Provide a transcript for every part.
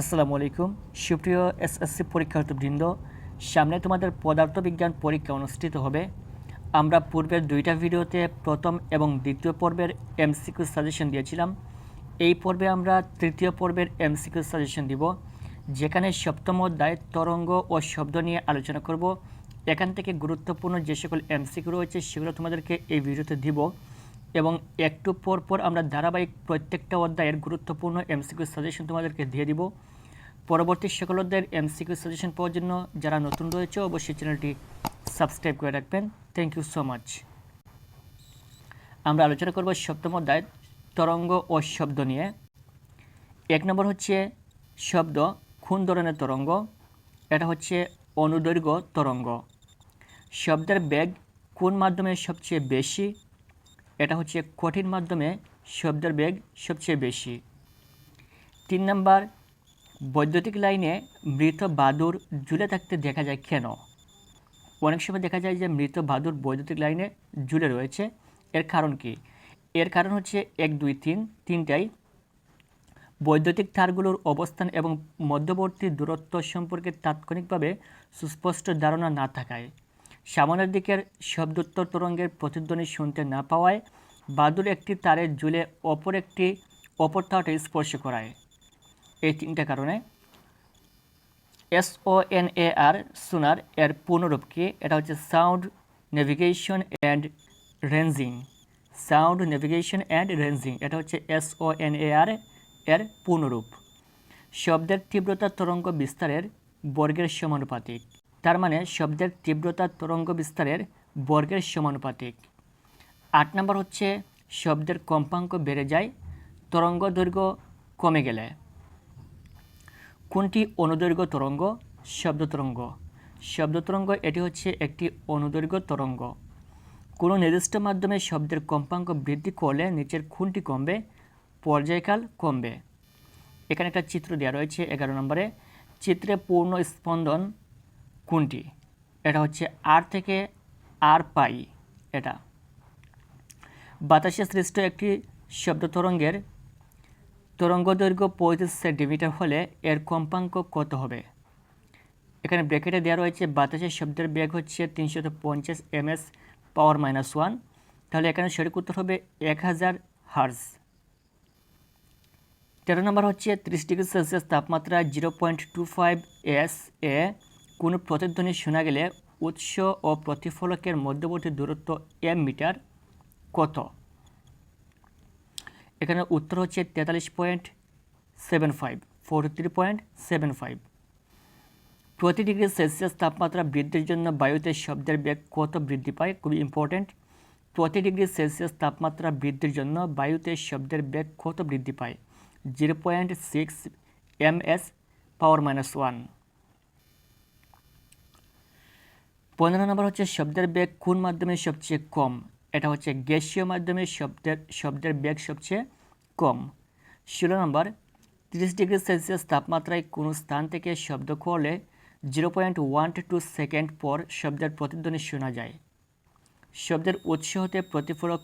আসসালামু আলাইকুম। সুপ্রিয় এসএসসি পরীক্ষার্থীবৃন্দ, সামনে তোমাদের পদার্থবিজ্ঞান পরীক্ষা অনুষ্ঠিত হবে। আমরা পূর্বের দুইটা ভিডিওতে প্রথম এবং দ্বিতীয় পর্বের এমসিকিউ সাজেশন দিয়েছিলাম। এই পর্বে আমরা তৃতীয় পর্বের এমসিকিউ সাজেশন দিব, যেখানে সপ্তম অধ্যায় তরঙ্গ ও শব্দ নিয়ে আলোচনা করব। এখান থেকে গুরুত্বপূর্ণ যে সকল এমসিকিউ রয়েছে সেগুলো তোমাদেরকে এই ভিডিওতে দিব। এবং একটু পর পর আমরা ধারাবাহিক প্রত্যেকটা অধ্যায়ের গুরুত্বপূর্ণ এমসিকিউ সাজেশন তোমাদেরকে দিয়ে দিব। পরবর্তী সকল অধ্যায়ের এমসিকিউ সাজেশন পাওয়ার জন্য যারা নতুন রয়েছে, অবশ্যই চ্যানেলটি সাবস্ক্রাইব করে রাখবেন। থ্যাংক ইউ সো মাচ আমরা আলোচনা করব সপ্তম অধ্যায়, তরঙ্গ ও শব্দ নিয়ে। এক নম্বর হচ্ছে শব্দ কোন ধরনের তরঙ্গ? এটা হচ্ছে অনুদৈর্ঘ্য তরঙ্গ। শব্দের বেগ কোন মাধ্যমে সবচেয়ে বেশি? এটা হচ্ছে কঠিন মাধ্যমে শব্দের বেগ সবচেয়ে বেশি। তিন নাম্বার, বৈদ্যুতিক লাইনে মৃত বাদুর ঝুলে থাকতে দেখা যায় কেন? অনেক সময় দেখা যায় যে মৃত বাদুর বৈদ্যুতিক লাইনে ঝুলে রয়েছে। এর কারণ কি? এর কারণ হচ্ছে এক, দুই, তিন, তিনটাই। বৈদ্যুতিক তারগুলোর অবস্থান এবং মধ্যবর্তী দূরত্ব সম্পর্কে তাৎক্ষণিকভাবে সুস্পষ্ট ধারণা না থাকায়। সামনের দিকের শব্দোত্তর তরঙ্গের প্রতিধ্বনি শুনতে না পাওয়ায় বাদুর একটি তারে ঝুলে অপর একটি অপর তারটি স্পর্শ করায়। এই তিনটা কারণে এস ও এন এ আর সোনার এর পূর্ণরূপ কি? এটা হচ্ছে sound navigation and ranging sound navigation and ranging এটা হচ্ছে এস ও এন এ আর এর পূর্ণরূপ। শব্দের তীব্রতা তরঙ্গ বিস্তারের বর্গের সমানুপাতিক। তার মানে শব্দের তীব্রতা তরঙ্গ বিস্তারের বর্গের সমানুপাতিক। আট নম্বর হচ্ছে শব্দের কম্পাঙ্ক বেড়ে যায়, তরঙ্গ দৈর্ঘ্য কমে গেলে। কোনটি অনুদৈর্ঘ্য তরঙ্গ? শব্দ তরঙ্গ। শব্দ তরঙ্গ এটি হচ্ছে একটি অনুদৈর্ঘ্য তরঙ্গ। কোনো নির্দিষ্ট মাধ্যমে শব্দের কম্পাঙ্ক বৃদ্ধি করলে নিচের কোনটি কমবে, পর্যায়কাল কমবে। এখানে একটা চিত্র দেওয়া রয়েছে এগারো নম্বরে। চিত্রে পূর্ণ স্পন্দন কোনটি? এটা হচ্ছে আর থেকে আর পাই। এটা। বাতাসে সৃষ্ট একটি শব্দ তরঙ্গের তরঙ্গ দৈর্ঘ্য পঁয়ত্রিশ সেন্টিমিটার হলে এর কম্পাঙ্ক কত হবে? এখানে ব্র্যাকেটে দেওয়া রয়েছে বাতাসের শব্দের বেগ হচ্ছে তিনশত পঞ্চাশ এমএস পাওয়ার মাইনাস ওয়ান তাহলে এখানে সঠিক উত্তর হবে এক হাজার হার্স তেরো নম্বর হচ্ছে ত্রিশ ডিগ্রি সেলসিয়াস তাপমাত্রা zero point two five S এ কোনো প্রতিধ্বনি শোনা গেলে উৎস ও প্রতিফলকের মধ্যবর্তী দূরত্ব এম মিটার কত? এখানে উত্তর হচ্ছে তেতাল্লিশ point seven five forty three point seven five প্রতি ডিগ্রি সেলসিয়াস তাপমাত্রা বৃদ্ধির জন্য বায়ুতে শব্দের বেগ কত বৃদ্ধি পায়? খুবই ইম্পর্ট্যান্ট প্রতি ডিগ্রি সেলসিয়াস তাপমাত্রা বৃদ্ধির জন্য বায়ুতে শব্দের বেগ কত বৃদ্ধি পায়? Zero point six M S power minus one পনেরো নম্বর হচ্ছে শব্দের বেগ কোন মাধ্যমে সবচেয়ে কম? এটা হচ্ছে গ্যাসীয় মাধ্যমে শব্দের শব্দের বেগ সবচেয়ে কম। ষোলো নম্বর, তিরিশ ডিগ্রি সেলসিয়াস তাপমাত্রায় কোনো স্থান থেকে শব্দ করলে zero point one two second পর শব্দের প্রতিধ্বনি শোনা যায়। শব্দের উৎস হতে প্রতিফলক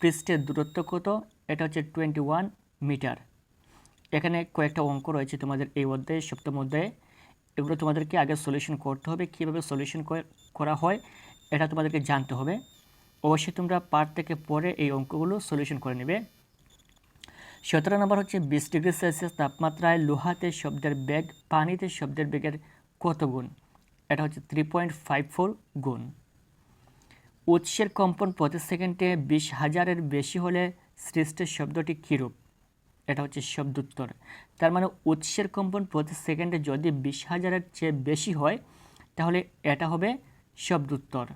পৃষ্ঠের দূরত্ব কত? এটা হচ্ছে টোয়েন্টি ওয়ান মিটার। এখানে কয়েকটা অঙ্ক রয়েছে তোমাদের এই অধ্যায়ে, সপ্তম অধ্যায়ে। এগুলো তোমাদেরকে আগে সলিউশন করতে হবে, কীভাবে সলিউশন করা হয়, এটা তোমাদেরকে জানতে হবে। অবশ্যই তোমরা পার্ট থেকে পরে এই অঙ্কগুলো সলিউশন করে নেবে। সতেরো নম্বর হচ্ছে বিশ ডিগ্রি সেলসিয়াস তাপমাত্রায় লোহাতে শব্দের বেগ, পানিতে শব্দের বেগের কত গুণ? এটা হচ্ছে থ্রি পয়েন্ট ফাইভ ফোর গুণ। উৎসের কম্পন প্রতি সেকেন্ডে বিশ হাজারের বেশি হলে সৃষ্ট শব্দটি কীরূপ? এটা হচ্ছে শব্দোত্তর। তার মানে উৎসের কম্পন প্রতি সেকেন্ডে যদি বিশ হাজারের চেয়ে বেশি হয়, তাহলে এটা হবে শব্দোত্তর।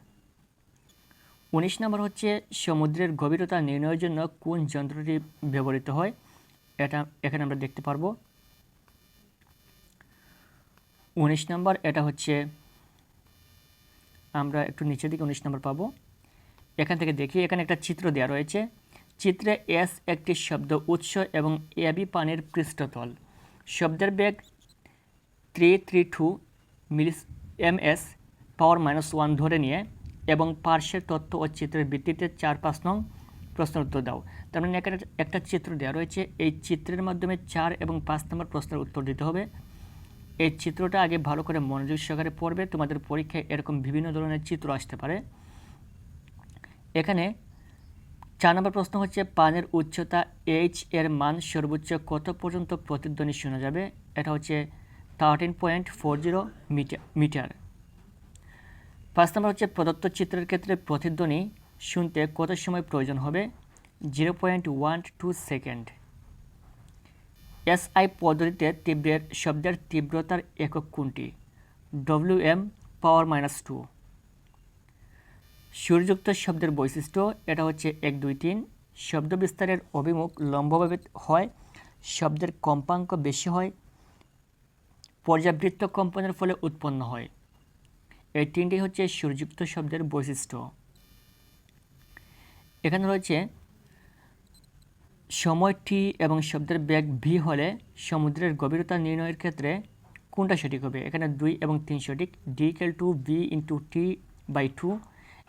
উনিশ নম্বর হচ্ছে সমুদ্রের গভীরতা নির্ণয়ের জন্য কোন যন্ত্রটি ব্যবহৃত হয়, এটা এখানে আমরা দেখতে পারব। উনিশ নম্বর, এটা হচ্ছে আমরা একটু নিচের দিকে উনিশ নম্বর পাবো। এখান থেকে দেখি, এখানে একটা চিত্র দেওয়া রয়েছে। চিত্রে এস একটি শব্দ উৎস এবং এবি পানির পৃষ্ঠতল। শব্দের বেগ three three two মিলিস M S power minus one ধরে নিয়ে এবং পার্শ্বের তথ্য ও চিত্রের ভিত্তিতে চার পাঁচ নং প্রশ্নের উত্তর দাও। তার মানে একটা একটা চিত্র দেওয়া রয়েছে। এই চিত্রের মাধ্যমে চার এবং পাঁচ নম্বর প্রশ্নের উত্তর দিতে হবে। এই চিত্রটা আগে ভালো করে মনোযোগ সহকারে পড়বে। তোমাদের পরীক্ষায় এরকম বিভিন্ন ধরনের চিত্র আসতে পারে। এখানে চার নম্বর প্রশ্ন হচ্ছে, পানের উচ্চতা এইচ এর মান সর্বোচ্চ কত পর্যন্ত প্রতিধ্বনি শোনা যাবে? এটা হচ্ছে thirteen point four zero metre metre. পাঁচ নম্বর হচ্ছে, প্রদত্ত চিত্রের ক্ষেত্রে প্রতিধ্বনি শুনতে কত সময় প্রয়োজন হবে? Zero point one two second SI পদ্ধতিতে তীব্রের শব্দের তীব্রতার একক কোনটি? W M power minus two সুরযুক্ত শব্দের বৈশিষ্ট্য এটা হচ্ছে এক, দুই, তিন। শব্দ বিস্তারের অভিমুখ লম্বভাবে হয়, শব্দের কম্পাঙ্ক বেশি হয়, পর্যাবৃত্ত কম্পনের ফলে উৎপন্ন হয়। এই তিনটি হচ্ছে সুরযুক্ত শব্দের বৈশিষ্ট্য। এখানে রয়েছে সময় টি এবং শব্দের বেগ ভি হলে সমুদ্রের গভীরতা নির্ণয়ের ক্ষেত্রে কোনটা সঠিক হবে? এখানে দুই এবং তিন সঠিক। D equal to V into T by two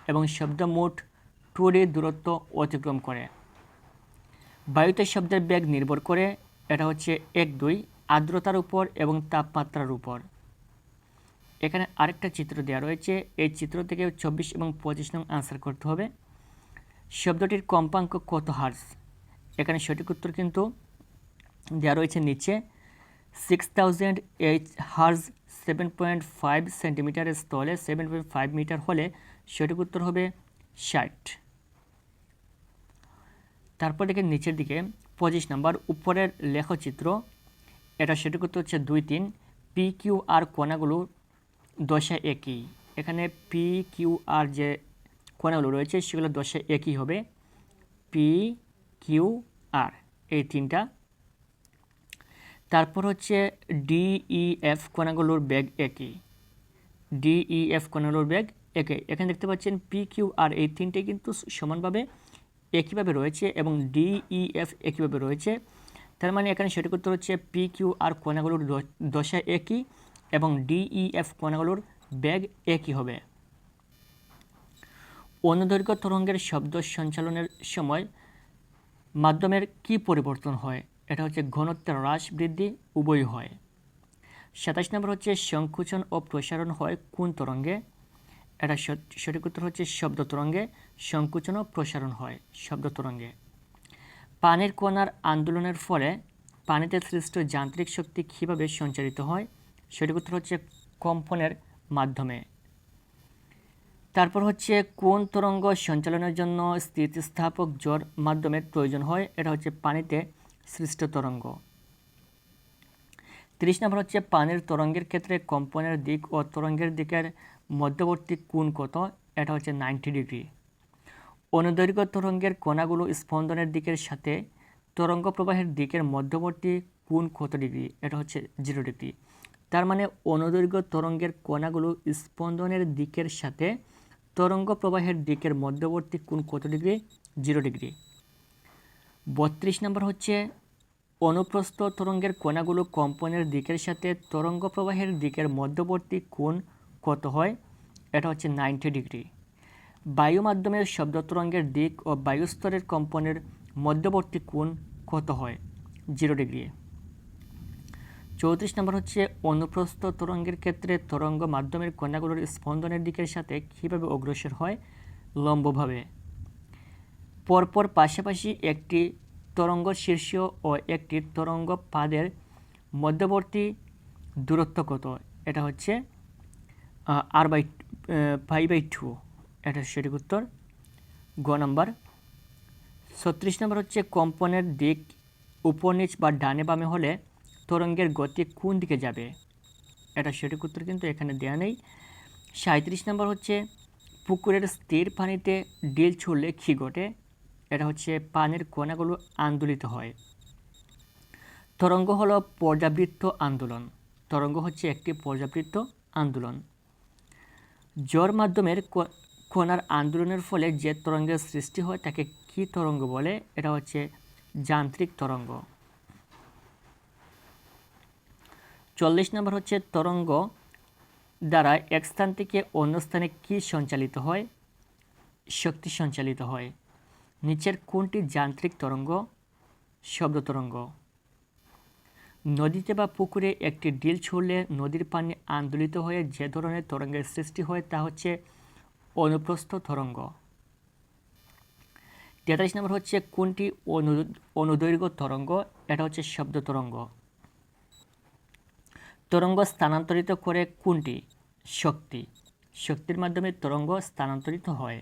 এবং শব্দ মোট টু দূরত্ব অতিক্রম করে। বায়ুতে শব্দের বেগ নির্ভর করে, এটা হচ্ছে এক দুই, আর্দ্রতার উপর এবং তাপমাত্রার উপর। এখানে আরেকটা চিত্র দেওয়া রয়েছে, এই চিত্র থেকে চব্বিশ এবং পঁচিশ নং আনসার করতে হবে। শব্দটির কম্পাঙ্ক কত হার্স এখানে সঠিক উত্তর কিন্তু দেওয়া রয়েছে নিচে six thousand eight hertz seven point five সেন্টিমিটারের স্থলে সেভেন পয়েন্ট ফাইভ মিটার হলে সঠিক উত্তর হবে ষাট। তারপর দেখে নিচের দিকে পঁচিশ নাম্বার উপরের লেখচিত্র। এটা সঠিক উত্তর হচ্ছে দুই তিন। পি কিউ আর কোনাগুলো দশা একই। এখানে পি কিউ আর যে কোনাগুলো রয়েছে, সেগুলো দশা একই হবে। পি কিউ আর এই তিনটা। তারপর হচ্ছে ডিইএফ কোনাগুলোর ব্যাগ একই। ডিইএফ কোনাগুলোর ব্যাগ একই এখানে দেখতে পাচ্ছেন পি কিউ আর এই তিনটে কিন্তু সমানভাবে একইভাবে রয়েছে এবং ডিইএফ একইভাবে রয়েছে। তার মানে এখানে সঠিক উত্তর হচ্ছে পি কিউ আর কোনাগুলোর দশা একই এবং ডিইএফ কোনাগুলোর ব্যাগ একই হবে। অনুদৈর্ঘ্য তরঙ্গের শব্দ সঞ্চালনের সময় মাধ্যমের কি পরিবর্তন হয়? এটা হচ্ছে ঘনত্বের হ্রাস বৃদ্ধি উভয় হয়। সাতাশ নম্বর হচ্ছে সংকুচন ও প্রসারণ হয় কোন তরঙ্গে? এটা সঠিক উত্তর হচ্ছে শব্দ তরঙ্গে সংকুচন ও প্রসারণ হয় শব্দ তরঙ্গে। পানির কণার আন্দোলনের ফলে পানিতে সৃষ্ট যান্ত্রিক শক্তি কীভাবে সঞ্চারিত হয় সঠিক উত্তর হচ্ছে কম্পনের মাধ্যমে। তারপর হচ্ছে কোন তরঙ্গ সঞ্চালনের জন্য স্থিতিস্থাপক জোর মাধ্যমের প্রয়োজন হয়, এটা হচ্ছে পানিতে সৃষ্ট তরঙ্গ। তিরিশ নম্বর হচ্ছে পানির তরঙ্গের ক্ষেত্রে কম্পনের দিক ও তরঙ্গের দিকের মধ্যবর্তী কোণ কত? এটা হচ্ছে নাইনটি ডিগ্রি অনুদৈর্ঘ্য তরঙ্গের কণাগুলো স্পন্দনের দিকের সাথে তরঙ্গ প্রবাহের দিকের মধ্যবর্তী কোণ কত ডিগ্রি এটা হচ্ছে জিরো ডিগ্রি তার মানে অনুদৈর্ঘ্য তরঙ্গের কণাগুলো স্পন্দনের দিকের সাথে তরঙ্গ প্রবাহের দিকের মধ্যবর্তী কোণ কত ডিগ্রি জিরো ডিগ্রি বত্রিশ নম্বর হচ্ছে অনুপ্রস্থ তরঙ্গের কণাগুলো কম্পনের দিকের সাথে তরঙ্গ প্রবাহের দিকের মধ্যবর্তী কোণ কত হয়, এটা হচ্ছে নাইনটি ডিগ্রি বায়ু মাধ্যমের শব্দ তরঙ্গের দিক ও বায়ুস্তরের কম্পনের মধ্যবর্তী কোণ কত হয়? জিরো ডিগ্রি চৌত্রিশ নম্বর হচ্ছে অনুপ্রস্থ তরঙ্গের ক্ষেত্রে তরঙ্গ মাধ্যমের কণাগুলোর স্পন্দনের দিকের সাথে কীভাবে অগ্রসর হয়? লম্বভাবে। পরপর পাশাপাশি একটি তরঙ্গ শীর্ষ ও একটি তরঙ্গ পাদের মধ্যবর্তী দূরত্ব কত? এটা হচ্ছে R by five by two, এটা সঠিক উত্তর। গ নম্বর। ছত্রিশ নম্বর হচ্ছে কম্পনের দিক উপর নিচ বা ডানে বামে হলে তরঙ্গের গতি কোন দিকে যাবে? এটা সঠিক উত্তর কিন্তু এখানে দেওয়া নেই। সাঁত্রিশ নম্বর হচ্ছে পুকুরের স্থির পানিতে ডিল ছুড়লে কী ঘটে? এটা হচ্ছে পানির কণাগুলো আন্দোলিত হয়। তরঙ্গ হলো পর্যাবৃত্ত আন্দোলন। তরঙ্গ হচ্ছে একটি পর্যাবৃত্ত আন্দোলন। জ্বর মাধ্যমের কণার আন্দোলনের ফলে যে তরঙ্গের সৃষ্টি হয় তাকে কী তরঙ্গ বলে? এটা হচ্ছে যান্ত্রিক তরঙ্গ। চল্লিশ নম্বর হচ্ছে তরঙ্গ দ্বারা এক স্থান থেকে অন্য স্থানে কী সঞ্চালিত হয়? শক্তি সঞ্চালিত হয়। নিচের কোনটি যান্ত্রিক তরঙ্গ? শব্দ তরঙ্গ। নদীতে বা পুকুরে একটি ডিল ছুড়লে নদীর পানি আন্দোলিত হয়ে যে ধরনের তরঙ্গের সৃষ্টি হয় তা হচ্ছে অনুপ্রস্থ তরঙ্গ। তেতাল্লিশ নম্বর হচ্ছে কোনটি অনু, অনুদৈর্ঘ্য তরঙ্গ? এটা হচ্ছে শব্দ তরঙ্গ। তরঙ্গ স্থানান্তরিত করে কোনটি? শক্তি। শক্তির মাধ্যমে তরঙ্গ স্থানান্তরিত হয়।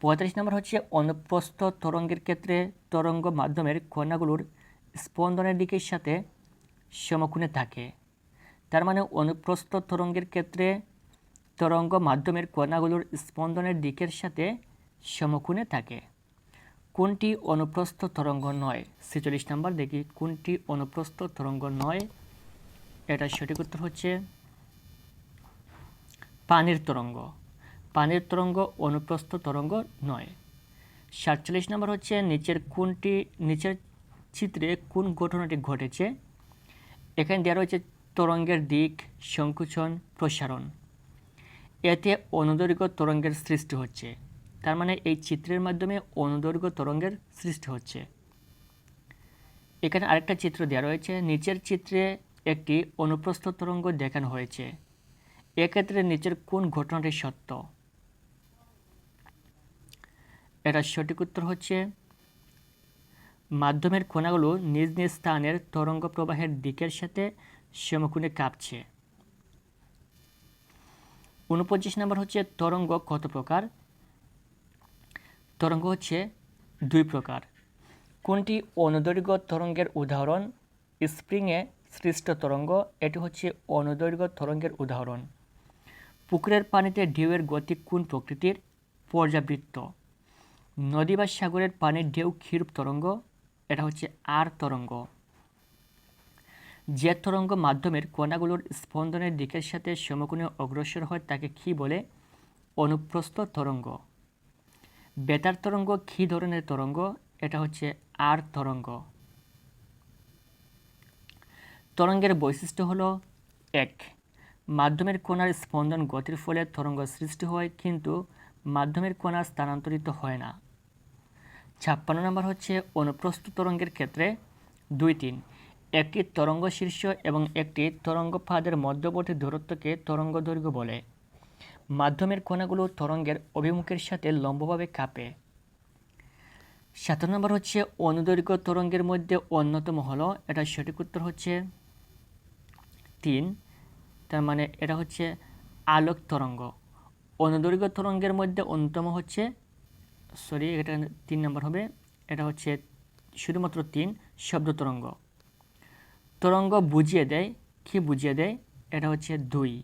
পঁয়তাল্লিশ নম্বর হচ্ছে অনুপ্রস্থ তরঙ্গের ক্ষেত্রে তরঙ্গ মাধ্যমের কণাগুলোর স্পন্দনের দিকের সাথে সমকুণে থাকে। তার মানে অনুপ্রস্থ তরঙ্গের ক্ষেত্রে তরঙ্গ মাধ্যমের কণাগুলোর স্পন্দনের দিকের সাথে সমকুণে থাকে। কোনটি অনুপ্রস্থ তরঙ্গ নয়? ছেচল্লিশ নম্বর দেখি, কোনটি অনুপ্রস্থ তরঙ্গ নয়? এটা সঠিক উত্তর হচ্ছে পানির তরঙ্গ। পানির তরঙ্গ অনুপ্রস্থ তরঙ্গ নয়। সাতচল্লিশ নম্বর হচ্ছে নিচের কোনটি, নিচের চিত্রে কোন ঘটনাটি ঘটেছে? এখানে দেওয়া রয়েছে তরঙ্গের দিক, সংকুচন, প্রসারণ। এতে অনুদৈর্ঘ্য তরঙ্গের সৃষ্টি হচ্ছে। তার মানে এই চিত্রের মাধ্যমে অনুদৈর্ঘ্য তরঙ্গের সৃষ্টি হচ্ছে। এখানে আরেকটা চিত্র দেওয়া রয়েছে। নিচের চিত্রে একটি অনুপ্রস্থ তরঙ্গ দেখানো হয়েছে। এক্ষেত্রে নিচের কোন ঘটনাটি সত্য? এটা সঠিক উত্তর হচ্ছে মাধ্যমের কণাগুলো নিজ নিজ স্থানের তরঙ্গ প্রবাহের দিকের সাথে সমকোণে কাঁপছে। উনপঞ্চাশ নম্বর হচ্ছে তরঙ্গ কত প্রকার? তরঙ্গ হচ্ছে দুই প্রকার। কোনটি অনুদৈর্ঘ্য তরঙ্গের উদাহরণ? স্প্রিংয়ে সৃষ্ট তরঙ্গ, এটি হচ্ছে অনুদৈর্ঘ্য তরঙ্গের উদাহরণ। পুকুরের পানিতে ঢেউয়ের গতি কোন প্রকৃতির? পর্যাবৃত্ত। নদী বা সাগরের পানির ঢেউ ক্ষীর তরঙ্গ এটা হচ্ছে আর তরঙ্গ। যে তরঙ্গ মাধ্যমের কণাগুলোর স্পন্দনের দিকের সাথে সমকোণে অগ্রসর হয় তাকে কী বলে? অনুপ্রস্থ তরঙ্গ। বেতার তরঙ্গ কী ধরনের তরঙ্গ? এটা হচ্ছে আর তরঙ্গ। তরঙ্গের বৈশিষ্ট্য হলো এক, মাধ্যমের কণার স্পন্দন গতির ফলে তরঙ্গ সৃষ্টি হয়, কিন্তু মাধ্যমের কণা স্থানান্তরিত হয় না। ছাপ্পান্ন নম্বর হচ্ছে অনুপ্রস্থ তরঙ্গের ক্ষেত্রে দুই তিন। একটি তরঙ্গ শীর্ষ এবং একটি তরঙ্গ ফাঁদের মধ্যবর্তী দূরত্বকে তরঙ্গ দৈর্ঘ্য বলে। মাধ্যমের কণাগুলো তরঙ্গের অভিমুখের সাথে লম্বভাবে কাঁপে। সাতান্ন নম্বর হচ্ছে অনুদৈর্ঘ্য তরঙ্গের মধ্যে অন্যতম হলো, এটা সঠিক উত্তর হচ্ছে তিন। তার মানে এটা হচ্ছে আলোক তরঙ্গ। অনুদৈর্ঘ্য তরঙ্গের মধ্যে অন্যতম হচ্ছে সরি এটা তিন নম্বর হবে। এটা হচ্ছে শুধুমাত্র তিন, শব্দ তরঙ্গ। তরঙ্গ বুঝিয়ে দেয়, কি বুঝিয়ে দেয়? এটা হচ্ছে দুই,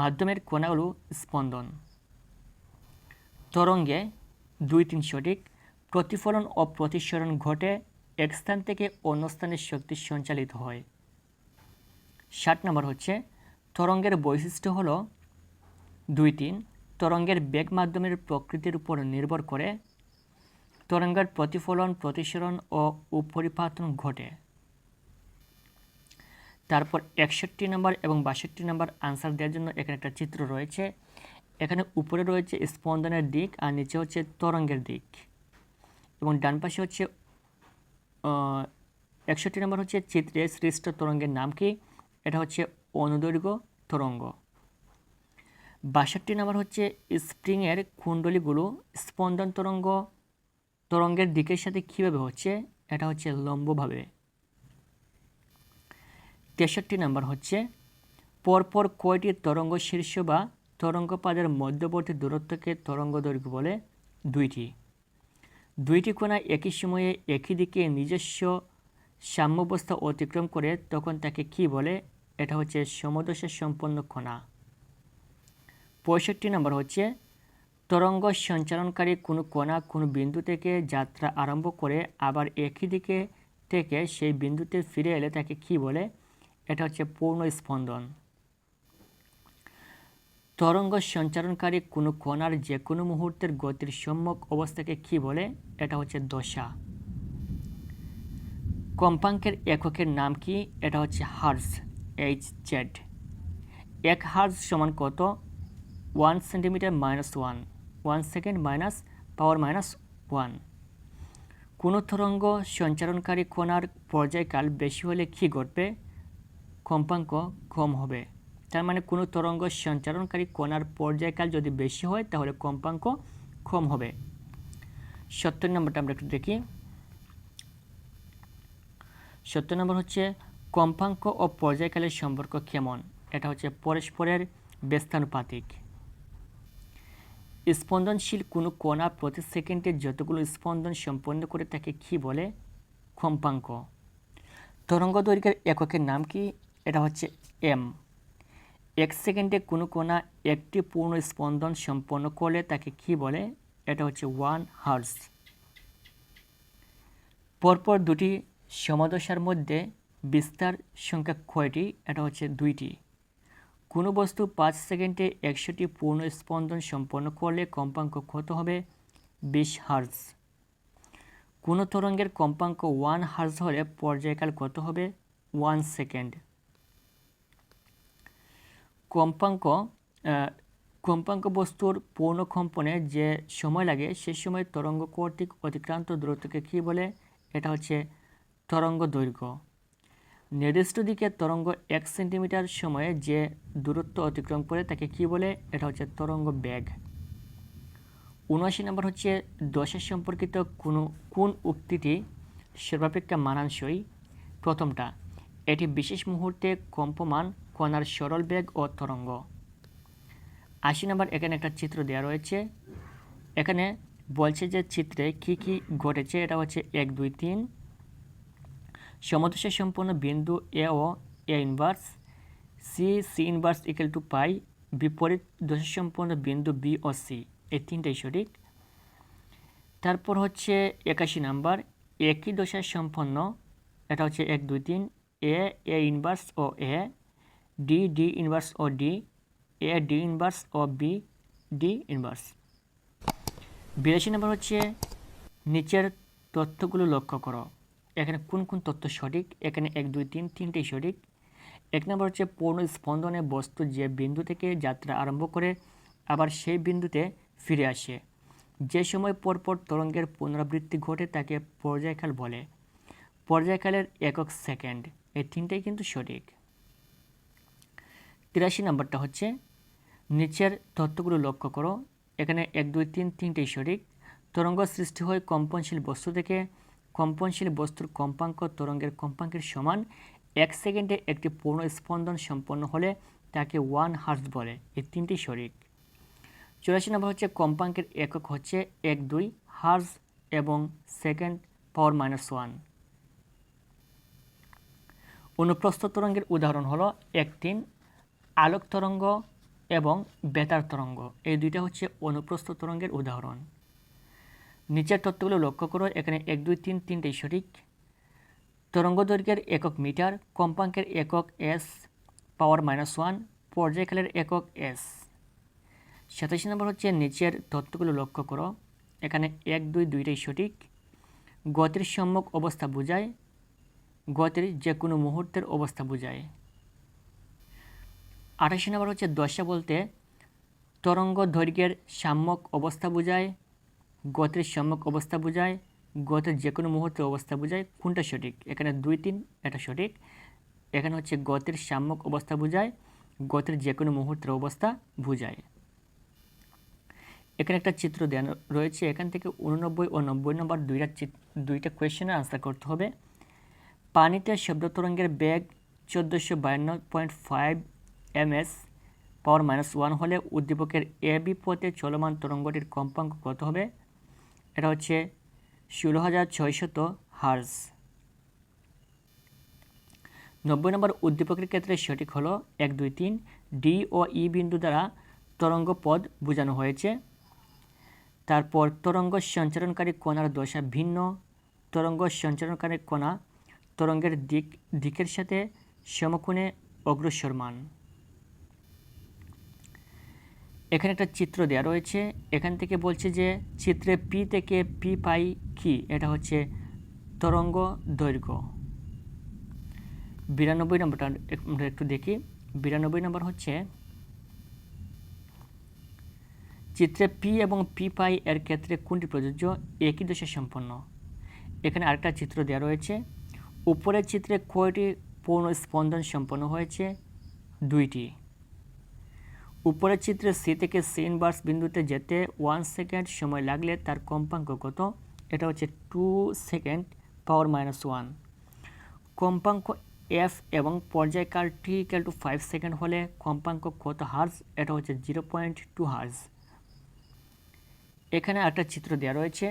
মাধ্যমের কণাগুলো স্পন্দন। তরঙ্গে দুই তিন সঠিক, প্রতিফলন ও প্রতিসরণ ঘটে এক স্থান থেকে অন্য স্থানে শক্তি সঞ্চালিত হয়। ষাট নম্বর হচ্ছে, তরঙ্গের বৈশিষ্ট্য হলো দুই তিন তরঙ্গের বেগ মাধ্যমের প্রকৃতির উপর নির্ভর করে তরঙ্গের প্রতিফলন, প্রতিসরণ ও উপরিপাতন ঘটে। তারপর একষট্টি নম্বর এবং বাষট্টি নম্বর আনসার দেওয়ার জন্য এখানে একটা চিত্র রয়েছে। এখানে উপরে রয়েছে স্পন্দনের দিক আর নিচে হচ্ছে তরঙ্গের দিক। এবং ডান পাশে হচ্ছে একষট্টি নম্বর হচ্ছে চিত্রে সৃষ্ট তরঙ্গের নাম কি? এটা হচ্ছে অনুদৈর্ঘ্য তরঙ্গ। বাষট্টি নম্বর হচ্ছে স্প্রিংয়ের কুণ্ডলীগুলো স্পন্দন তরঙ্গ, তরঙ্গের দিকের সাথে কীভাবে হচ্ছে? এটা হচ্ছে লম্বভাবে। তেষট্টি নম্বর হচ্ছে, পরপর কয়টি তরঙ্গ শীর্ষ বা তরঙ্গপাদের মধ্যবর্তী দূরত্বকে তরঙ্গ দৈর্ঘ্য বলে? দুইটি। দুইটি কোণা একই সময়ে একই দিকে নিজস্ব সাম্যবস্থা অতিক্রম করে তখন তাকে কি বলে? এটা হচ্ছে সমদশা সম্পন্ন কণা। পঁয়ষট্টি নম্বর হচ্ছে, তরঙ্গ সঞ্চালনকারী কোনো কণা কোনো বিন্দু থেকে যাত্রা আরম্ভ করে আবার একই দিকে থেকে সেই বিন্দুতে ফিরে এলে তাকে কি বলে? এটা হচ্ছে পূর্ণ স্পন্দন। তরঙ্গ সঞ্চারণকারী কোনো কণার যে কোনো মুহূর্তের গতির সম্যক অবস্থাকে কি বলে? এটা হচ্ছে দশা। কম্পাঙ্কের এককের নাম কি? এটা হচ্ছে হার্স এইচ জেড। এক হার্স সমান কত? One centimetre minus one one second minus power minus one কোনো তরঙ্গ সঞ্চারণকারী কণার পর্যায়কাল বেশি হলে কী ঘটবে? কম্পাঙ্ক কম হবে। তার মানে কোনো তরঙ্গ সঞ্চারণকারী কণার পর্যায়কাল যদি বেশি হয়, তাহলে কম্পাঙ্ক কম হবে। সত্তর নম্বরটা আমরা একটু দেখি। সত্তর নম্বর হচ্ছে, কম্পাঙ্ক ও পর্যায়কালের সম্পর্ক কেমন? এটা হচ্ছে পরস্পরের ব্যস্তানুপাতিক। স্পন্দনশীল কোনো কণা প্রতি সেকেন্ডে যতগুলো স্পন্দন সম্পন্ন করে তাকে কি বলে? কম্পাঙ্ক। তরঙ্গ দৈর্ঘ্যের এককের নাম কি? এটা হচ্ছে এম। এক সেকেন্ডে কোনো কণা একটি পূর্ণ স্পন্দন সম্পন্ন করলে তাকে কি বলে? এটা হচ্ছে ওয়ান হার্স পরপর দুটি সমাদশার মধ্যে বিস্তার সংখ্যা কয়টি? এটা হচ্ছে দুইটি। কোনো বস্তু পাঁচ সেকেন্ডে একশোটি পূর্ণ স্পন্দন সম্পন্ন করলে কম্পাঙ্ক কত হবে? বিশ হার্জ। কোনো তরঙ্গের কম্পাঙ্ক ওয়ান হার্জ হলে পর্যায়কাল কত হবে? One second. কম্পাঙ্ক কম্পাঙ্ক বস্তুর পূর্ণ কম্পনে যে সময় লাগে, সে সময় তরঙ্গ কর্তৃক অতিক্রান্ত দূরত্বকে কী বলে? এটা হচ্ছে তরঙ্গ দৈর্ঘ্য। নির্দিষ্ট দিকে তরঙ্গ এক সেন্টিমিটার সময়ে যে দূরত্ব অতিক্রম করে তাকে কি বলে? এটা হচ্ছে তরঙ্গ ব্যাগ উনআশি নম্বর হচ্ছে দশের সম্পর্কিত কোনো, কোন উক্তিটি সর্বাপেক্ষা মানানসই? প্রথমটা, এটি বিশেষ মুহূর্তে কম্পমান, কণার সরল বেগ ও তরঙ্গ। আশি নম্বর, এখানে একটা চিত্র দেওয়া রয়েছে। এখানে বলছে যে চিত্রে কি কি ঘটেছে, এটা হচ্ছে এক, দুই, তিন। সমদশা সম্পন্ন বিন্দু A O A inverse C C inverse equal to pi বিপরীত দশা সম্পন্ন বিন্দু বি ও সি এই তিনটাই সঠিক। তারপর হচ্ছে একাশি নাম্বার, একই দশা সম্পন্ন, এটা হচ্ছে এক, দুই, তিন এ এ ইনভার্স ও এ ডি ডি ইনভার্স ও ডি এ ডি ইনভার্স ও বি ডি ইনভার্স বিরাশি নম্বর হচ্ছে নিচের তথ্যগুলো লক্ষ্য করো। এখানে কোন কোন তথ্য সঠিক? এখানে এক, দুই, তিন, তিনটেই সঠিক। এক নম্বর হচ্ছে পূর্ণ স্পন্দনে বস্তু যে বিন্দু থেকে যাত্রা আরম্ভ করে, আবার সেই বিন্দুতে ফিরে আসে। যে সময় পরপর তরঙ্গের পুনরাবৃত্তি ঘটে তাকে পর্যায়কাল বলে। পর্যায়কালের একক সেকেন্ড, এই তিনটাই কিন্তু সঠিক। তিরাশি নম্বরটা হচ্ছে, নিচের তথ্যগুলো লক্ষ্য করো। এখানে এক, দুই, তিন, তিনটেই সঠিক। তরঙ্গ সৃষ্টি হয় কম্পনশীল বস্তু থেকে কম্পনশীল বস্তুর কম্পাঙ্ক তরঙ্গের কম্পাঙ্কের সমান এক সেকেন্ডে একটি পূর্ণ স্পন্দন সম্পন্ন হলে তাকে ওয়ান হার্স বলে। এই তিনটি শরিক। চুরাশি নম্বর হচ্ছে কম্পাঙ্কের একক হচ্ছে এক দুই হার্স এবং সেকেন্ড পাওয়ার মাইনাস ওয়ান। অনুপ্রস্থ তরঙ্গের উদাহরণ হলো একটিন আলোক তরঙ্গ এবং বেতার তরঙ্গ। এই দুইটা হচ্ছে অনুপ্রস্থ তরঙ্গের উদাহরণ। নিচের তথ্যগুলো লক্ষ্য করো। এখানে এক, দুই, তিন তিনটেই সঠিক। তরঙ্গ দৈর্ঘ্যের একক মিটার, কম্পাঙ্কের একক এস পাওয়ার মাইনাস ওয়ান পর্যায়কালের একক এস সাতাশি নম্বর হচ্ছে নিচের তথ্যগুলো লক্ষ্য করো। এখানে এক, দুই, দুইটাই সঠিক। গতির সম্মুখ অবস্থা বোঝায়। গতির যে কোনো মুহূর্তের অবস্থা বোঝায়। আঠাশি নম্বর হচ্ছে দশা বলতে তরঙ্গ দৈর্ঘ্যের সাম্যক অবস্থা বোঝায়। গতির সম্যক অবস্থা বোঝায় গতের যে কোনো মুহূর্তে অবস্থা বোঝায়, কোনটা সঠিক? এখানে দুই তিন, এটা সঠিক। এখানে হচ্ছে গতের সাম্যক অবস্থা বোঝায় গতের যে কোনো মুহূর্তের অবস্থা বোঝায়। এখানে একটা চিত্র দেন রয়েছে, এখান থেকে উননব্বই ও নব্বই নম্বর দুইটা দুইটা কোয়েশ্চেনের আনসার করতে হবে। পানিতে শব্দ তরঙ্গের বেগ চোদ্দোশো বায়ান্ন point five M S power minus one হলে উদ্দীপকের এ বি পথে চলমান তরঙ্গটির কম্পাঙ্ক কত হবে? এটা হচ্ছে ষোলো হাজার ছয়শত হার্স নব্বই নম্বর উদ্দীপকের ক্ষেত্রে সঠিক হলো এক, দুই, তিন। ডি ও ই বিন্দু দ্বারা তরঙ্গ পদ বোঝানো হয়েছে। তারপর তরঙ্গ সঞ্চারণকারী কণার দশা ভিন্ন। তরঙ্গ সঞ্চারণকারী কণা তরঙ্গের দিক, দিকের সাথে সমকোণে অগ্রসরমান এখানে একটা চিত্র দেওয়া রয়েছে। এখান থেকে বলছে যে, চিত্রে পি থেকে পি পাই কি? এটা হচ্ছে তরঙ্গ দৈর্ঘ্য। বিরানব্বই নম্বরটা আমরা একটু দেখি। বিরানব্বই নম্বর হচ্ছে, চিত্রে পি এবং পি পাই এর ক্ষেত্রে কোনটি প্রযোজ্য? একই দশা সম্পন্ন? এখানে আরেকটা চিত্র দেওয়া রয়েছে। উপরের চিত্রে কয়টি পূর্ণ স্পন্দন সম্পন্ন হয়েছে? দুইটি। উপরের চিত্রে সি থেকে সি ইনভার্স বিন্দুতে যেতে ওয়ান সেকেন্ড সময় লাগলে তার কম্পাঙ্ক কত? এটা হচ্ছে two second power minus one কম্পাঙ্ক এফ এবং পর্যায়কাল T equal to five second হলে কম্পাঙ্ক কত হার্জ এটা হচ্ছে জিরো পয়েন্ট টু হার্জ এখানে একটা চিত্র দেওয়া রয়েছে।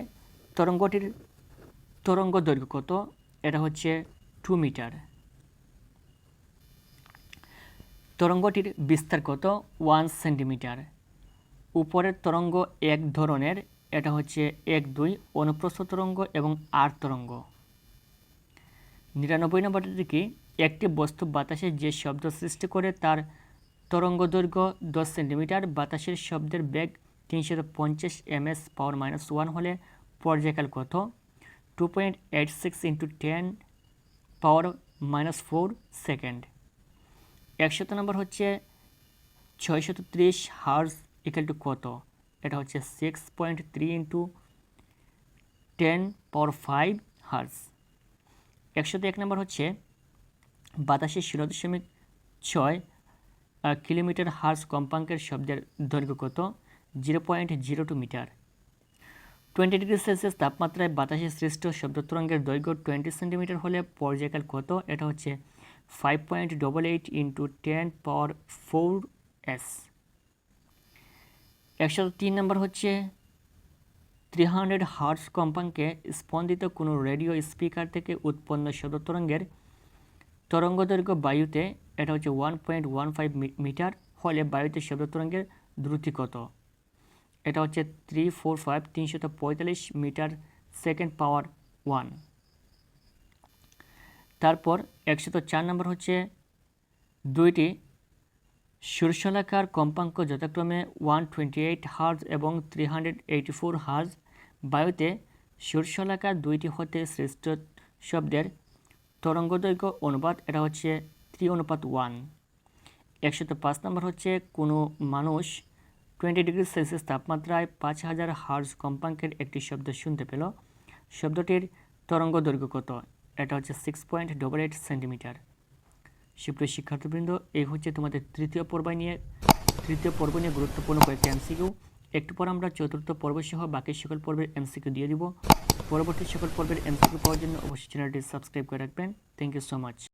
তরঙ্গটির তরঙ্গ দৈর্ঘ্য কত? এটা হচ্ছে টু মিটার তরঙ্গটির বিস্তার কত? ওয়ান সেন্টিমিটার উপরের তরঙ্গ এক ধরনের, এটা হচ্ছে এক দুই অনুপ্রস্থ তরঙ্গ এবং আর তরঙ্গ। নিরানব্বই নম্বরটি কি? একটি বস্তু বাতাসে যে শব্দ সৃষ্টি করে তার তরঙ্গ দৈর্ঘ্য দশ সেন্টিমিটার, বাতাসের শব্দের বেগ তিনশো পঞ্চাশ M S power minus one হলে পর্যায়কাল কত? Two point eight six into ten power minus four second একশত নম্বর হচ্ছে ছয়শত ত্রিশ হার্স ইকাল টু কত? এটা হচ্ছে six point three into ten power five hertz একশত এক নম্বর হচ্ছে বাতাসে ষোলো দশমিক ছয় কিলোমিটার হার্স কম্পাঙ্কের শব্দের দৈর্ঘ্য কত? Zero point zero two metre twenty degree Celsius তাপমাত্রায় বাতাসে সৃষ্ট শব্দ তরঙ্গের দৈর্ঘ্য টোয়েন্টি সেন্টিমিটার হলে পর্যায়কাল কত? এটা হচ্ছে five point double eight into ten power four S একশো তিন নম্বর হচ্ছে থ্রি হান্ড্রেড হার্টস কম্পাঙ্কে স্পন্দিত কোনো রেডিও স্পিকার থেকে উৎপন্ন শব্দ তরঙ্গের তরঙ্গদৈর্ঘ্য বায়ুতে, এটা হচ্ছে one point one five metre হলে বায়ুতে শব্দ তরঙ্গের দ্রুতি কত? এটা হচ্ছে থ্রি ফোর ফাইভ তিনশত পঁয়তাল্লিশ মিটার সেকেন্ড পাওয়ার ওয়ান তারপর একশত চার নম্বর হচ্ছে দুইটি শীর্ষলাকার কম্পাঙ্ক যথাক্রমে ওয়ান টোয়েন্টি এইট হার্জ এবং three hundred eighty four hertz বায়ুতে শীর্ষলাকার দুইটি হতে সৃষ্ট শব্দের তরঙ্গদৈর্ঘ্য অনুপাত, এটা হচ্ছে থ্রি অনুপাত ওয়ান একশত পাঁচ নম্বর হচ্ছে কোনো মানুষ টোয়েন্টি ডিগ্রি সেলসিয়াস তাপমাত্রায় পাঁচ হাজার হার্জ কম্পাঙ্কের একটি শব্দ শুনতে পেল। শব্দটির তরঙ্গ দৈর্ঘ্য কত? এটা হচ্ছে six point double eight centimetre সুপ্রিয় শিক্ষার্থীবৃন্দ, এই হচ্ছে তোমাদের তৃতীয় পর্ব নিয়ে, তৃতীয় পর্ব নিয়ে গুরুত্বপূর্ণ কয়েকটি এমসিকিউ একটু পর আমরা চতুর্থ পর্ব সহ বাকি সকল পর্বের এমসিকিউ দিয়ে দিব। পরবর্তী সকল পর্বের এমসিকিউ পাওয়ার জন্য অবশ্যই চ্যানেলটি সাবস্ক্রাইব করে রাখবেন। Thank you so much